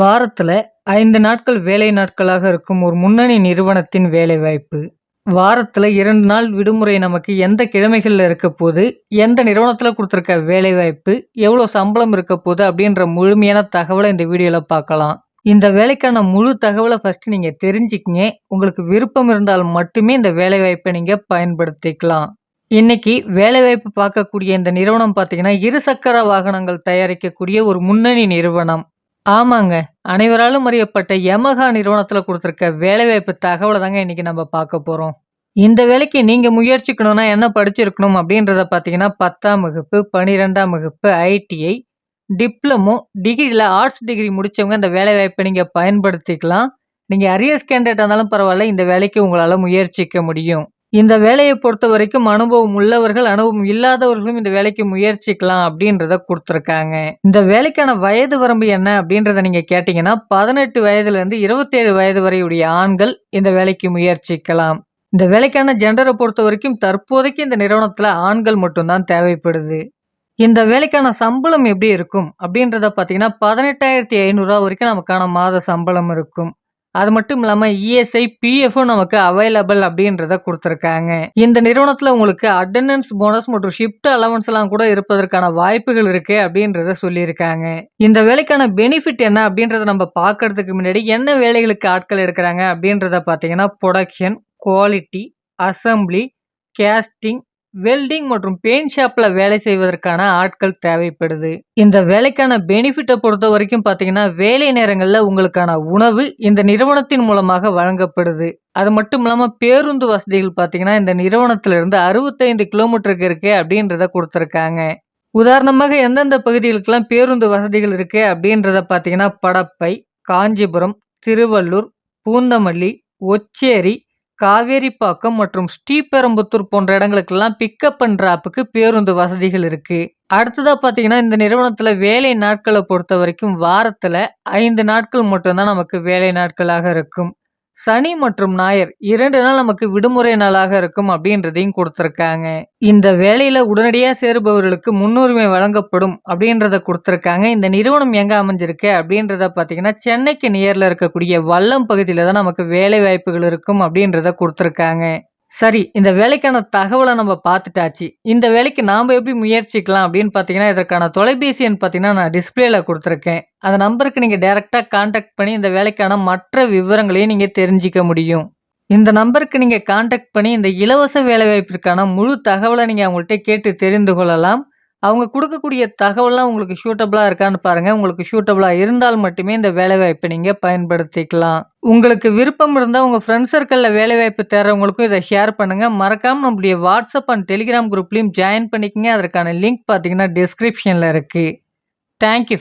வாரத்தில் ஐந்து நாட்கள் வேலை நாட்களாக இருக்கும் ஒரு முன்னணி நிறுவனத்தின் வேலைவாய்ப்பு. வாரத்தில் இரண்டு நாள் விடுமுறை நமக்கு எந்த கிழமைகள்ல இருக்கப்போது, எந்த நிறுவனத்தில் கொடுத்துருக்க வேலைவாய்ப்பு, எவ்வளோ சம்பளம் இருக்கப்போது அப்படின்ற முழுமையான தகவலை இந்த வீடியோவில் பார்க்கலாம். இந்த வேலைக்கான முழு தகவலை ஃபஸ்ட்டு நீங்கள் தெரிஞ்சுக்கிங்க உங்களுக்கு விருப்பம் இருந்தால் மட்டுமே இந்த வேலைவாய்ப்பை நீங்கள் பயன்படுத்திக்கலாம். இன்னைக்கு வேலைவாய்ப்பு பார்க்கக்கூடிய இந்த நிறுவனம் பார்த்தீங்கன்னா, இருசக்கர வாகனங்கள் தயாரிக்கக்கூடிய ஒரு முன்னணி நிறுவனம். ஆமாங்க. அனைவராலும் அறியப்பட்ட யமஹா நிறுவனத்துல குடுத்திருக்க வேலைவாய்ப்பு தகவல தாங்க இன்னைக்கு நம்ம பார்க்க போறோம். இந்த வேலைக்கு நீங்க முயற்சிக்கணும்னா என்ன படிச்சிருக்கணும் அப்படின்றத பார்த்தீங்கன்னா, 10ஆம் வகுப்பு, 12ஆம் வகுப்பு, ஐடிஐ, டிப்ளமோ, டிகிரில ஆர்ட்ஸ் டிகிரி முடிச்சவங்க இந்த வேலைவாய்ப்ப நீங்க பயன்படுத்திக்கலாம். நீங்க அரியர்ஸ் கேண்டிடேட்டா இருந்தாலும் பரவால்ல, இந்த வேலைக்கு உங்களால முயற்சிக்க முடியும். இந்த வேலையை பொறுத்த வரைக்கும் அனுபவம் உள்ளவர்கள், அனுபவம் இல்லாதவர்களும் இந்த வேலைக்கு முயற்சிக்கலாம் அப்படின்றத கொடுத்துருக்காங்க இந்த வேலைக்கான வயது வரம்பு என்ன அப்படின்றத நீங்க கேட்டீங்கன்னா, பதினெட்டு வயதுலேருந்து இருபத்தேழு வயது வரையுடைய ஆண்கள் இந்த வேலைக்கு முயற்சிக்கலாம். இந்த வேலைக்கான ஜென்ர பொறுத்த வரைக்கும் தற்போதைக்கு இந்த நிறுவனத்தில் ஆண்கள் மட்டும்தான் தேவைப்படுது. இந்த வேலைக்கான சம்பளம் எப்படி இருக்கும் அப்படின்றத பார்த்தீங்கன்னா, பதினெட்டாயிரத்தி ஐநூறுரூவா வரைக்கும் நமக்கான மாத சம்பளம் இருக்கும். அது மட்டும் இல்லாமல் இஎஸ்ஐ, பிஎஃப்பும் நமக்கு அவைலபிள் அப்படின்றத கொடுத்துருக்காங்க இந்த நிறுவனத்தில் உங்களுக்கு அட்டண்டன்ஸ் போனஸ் மற்றும் ஷிஃப்ட் அலவன்ஸ்லாம் கூட இருப்பதற்கான வாய்ப்புகள் இருக்கு அப்படின்றத சொல்லியிருக்காங்க. இந்த வேலைக்கான பெனிஃபிட் என்ன அப்படின்றத நம்ம பார்க்கறதுக்கு முன்னாடி, என்ன வேலைகளுக்கு ஆட்கள் எடுக்கிறாங்க அப்படின்றத பார்த்தீங்கன்னா, production, quality, assembly, casting, welding மற்றும் பெயிண்ட் ஷாப்பில் வேலை செய்வதற்கான ஆட்கள் தேவைப்படுது. இந்த வேலைக்கான பெனிஃபிட்டை பொறுத்த வரைக்கும் பார்த்தீங்கன்னா, வேலை நேரங்களில் உங்களுக்கான உணவு இந்த நிறுவனத்தின் மூலமாக வழங்கப்படுது. அது மட்டும் இல்லாமல் பேருந்து வசதிகள் பார்த்தீங்கன்னா, இந்த நிறுவனத்திலிருந்து 65 கிலோமீட்டருக்கு இருக்கே அப்படின்றத கொடுத்துருக்காங்க உதாரணமாக எந்தெந்த பகுதிகளுக்கெல்லாம் பேருந்து வசதிகள் இருக்கு அப்படின்றத பார்த்தீங்கன்னா, படப்பை, காஞ்சிபுரம், திருவள்ளூர், பூந்தமல்லி, ஒச்சேரி, காவேரிப்பாக்கம் மற்றும் ஸ்ரீபெரும்புத்தூர் போன்ற இடங்களுக்கெல்லாம் பிக்கப் அண்ட் ஆப்புக்கு பேருந்து வசதிகள் இருக்கு. அடுத்ததா பார்த்தீங்கன்னா, இந்த நிறுவனத்துல வேலை நாட்களை பொறுத்த வரைக்கும் வாரத்துல ஐந்து நாட்கள் மட்டும்தான் நமக்கு வேலை நாட்களாக இருக்கும். சனி மற்றும் ஞாயிறு இரண்டு நாள் நமக்கு விடுமுறை நாளாக இருக்கும் அப்படின்றதையும் கொடுத்துருக்காங்க. இந்த வேலையில உடனடியாக சேருபவர்களுக்கு முன்னுரிமை வழங்கப்படும் அப்படின்றத கொடுத்துருக்காங்க. இந்த நிறுவனம் எங்க அமைஞ்சிருக்கு அப்படின்றத பார்த்தீங்கன்னா, சென்னைக்கு நியர்ல இருக்கக்கூடிய வல்லம் பகுதியில தான் நமக்கு வேலை வாய்ப்புகள் இருக்கும் அப்படின்றத கொடுத்துருக்காங்க. சரி, இந்த வேலைக்கான தகவலை நம்ம பார்த்துட்டாச்சு. இந்த வேலைக்கு நாம் எப்படி முயற்சிக்கலாம் அப்படின்னு பார்த்தீங்கன்னா, இதற்கான தொலைபேசி எண் பார்த்தீங்கன்னா, நான் டிஸ்பிளேல கொடுத்துருக்கேன் அந்த நம்பருக்கு நீங்கள் டைரெக்டாக காண்டாக்ட் பண்ணி இந்த வேலைக்கான மற்ற விவரங்களையும் நீங்கள் தெரிஞ்சுக்க முடியும். இந்த நம்பருக்கு நீங்கள் காண்டாக்ட் பண்ணி இந்த இலவச வேலைவாய்ப்பிற்கான முழு தகவலை நீங்கள் அவங்கள்ட்ட கேட்டு தெரிந்து கொள்ளலாம். அவங்க கொடுக்கக்கூடிய தகவல்லாம் உங்களுக்கு ஷூட்டபிளாக இருக்கான்னு பாருங்கள் உங்களுக்கு ஷூட்டபுளாக இருந்தால் மட்டுமே இந்த வேலைவாய்ப்பை நீங்கள் பயன்படுத்திக்கலாம். உங்களுக்கு விருப்பம் இருந்தால் உங்கள் ஃப்ரெண்ட்ஸ் சர்க்கிளில் வேலைவாய்ப்பு தேர்றவங்களுக்கும் இதை ஷேர் பண்ணுங்கள் மறக்காமல் நம்மளுடைய வாட்ஸ்அப் அண்ட் டெலிகிராம் குரூப்லேயும் ஜாயின் பண்ணிக்கங்க. அதற்கான லிங்க் பார்த்தீங்கன்னா, டிஸ்கிரிப்ஷனில் இருக்குது தேங்க் யூ